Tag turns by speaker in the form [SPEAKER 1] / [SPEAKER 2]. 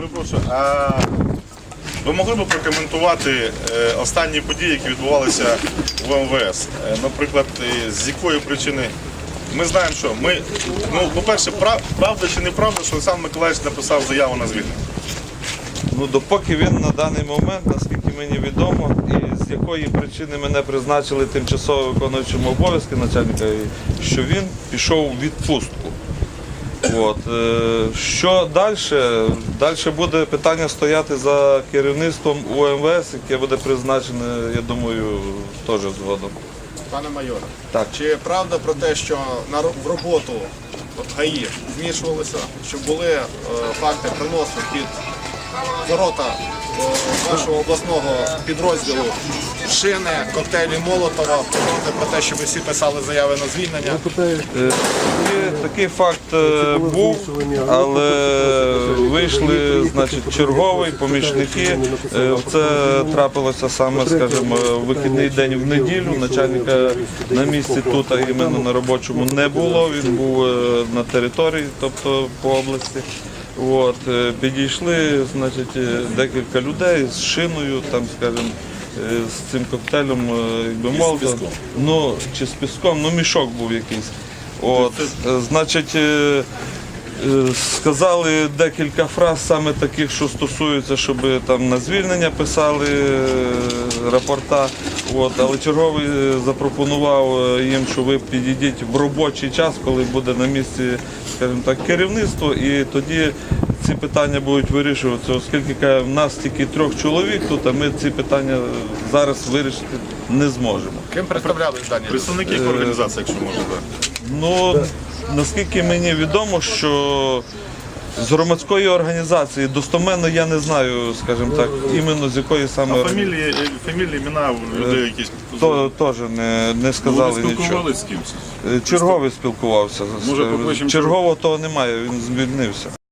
[SPEAKER 1] перепрошую. А ви могли б прокоментувати е, останні події, які відбувалися в МВС? Е, Наприклад, з якої причини? Ми знаємо, що ми, ну, по-перше, прав- правда чи неправда, що Олександр Миколаївич написав заяву на звільнення?
[SPEAKER 2] Ну, допоки він на даний момент, наскільки мені відомо, і з якої причини мене призначили тимчасово виконуючим обов'язки начальника, що він пішов у відпустку. От. е, Що далі? Далі буде питання стояти за керівництвом УМВС, яке буде призначене, я думаю, теж згодом.
[SPEAKER 3] Пане майоре,
[SPEAKER 2] Так.
[SPEAKER 3] чи правда про те, що в роботу ГАІ вмішувалися, що були е, факти приносу під ворота е, нашого обласного підрозділу шини, коктейлі Молотова, повідомити про те, що ви всі писали заяви на звільнення?
[SPEAKER 2] Е, Такий, факт е, був, але вийшли, значить, черговий, помічники. Е, Це трапилося саме, скажімо, в вихідний день в неділю. Начальника на місці тут, а іменно на робочому не було. Він був на території, тобто по області. От, підійшли, значить, декілька людей з шиною, там, скажімо, з цим коктейлем, е, якби молотом. Ну, чи з піском, ну мішок був якийсь. От, е, значить, е, е, сказали декілька фраз саме таких, що стосуються, щоб там на звільнення писали е, рапорта. От, але черговий е, запропонував е, їм, що ви підійдіть в робочий час, коли буде на місці, скажімо так, керівництво, і тоді ці питання будуть вирішуватися, оскільки каже, в нас тільки трьох чоловік тут, а ми ці питання зараз вирішити не зможемо.
[SPEAKER 3] Ким представлялись дані?
[SPEAKER 1] Представники якої організації, якщо можна так?
[SPEAKER 2] Ну, наскільки мені відомо, що з громадської організації достоменно я не знаю, скажімо так, іменно з якої
[SPEAKER 1] А
[SPEAKER 2] саме
[SPEAKER 1] фамілії, е, фамілії, імена людей якісь.
[SPEAKER 2] то теж не, не сказали
[SPEAKER 4] Ви
[SPEAKER 2] нічого.
[SPEAKER 4] спілкувалися з кимось?
[SPEAKER 2] Е, Черговий спілкувався.
[SPEAKER 4] Може, покличемо
[SPEAKER 2] Чергового того немає, він звільнився.